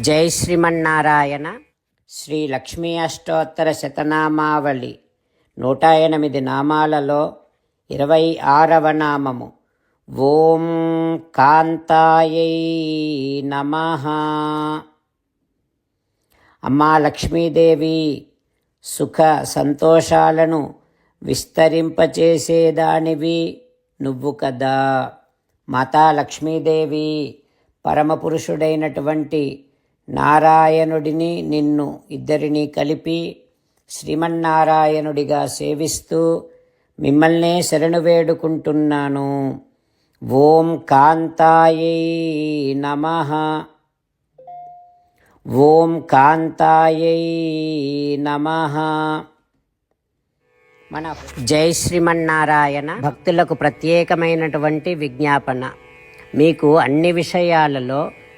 జై శ్రీమన్నారాయణ. శ్రీ లక్ష్మీ అష్టోత్తర శతనామావళి నూట ఎనిమిది నామాలలో ఇరవై ఆరవ నామము. ఓం కాంతాయై నమ. అమ్మా లక్ష్మీదేవి సుఖ సంతోషాలను విస్తరింపచేసేదానివి నువ్వు కదా. మాతా లక్ష్మీదేవి పరమపురుషుడైనటువంటి నారాయణుడిని నిన్ను ఇద్దరిని కలిపి శ్రీమన్నారాయణుడిగా సేవిస్తూ మిమ్మల్నే శరణు వేడుకుంటున్నాను. ఓం కాంతాయై నమ. ఓం కాంతాయై నమ. మన జై శ్రీమన్నారాయణ భక్తులకు ప్రత్యేకమైనటువంటి విజ్ఞాపన. మీకు అన్ని విషయాలలో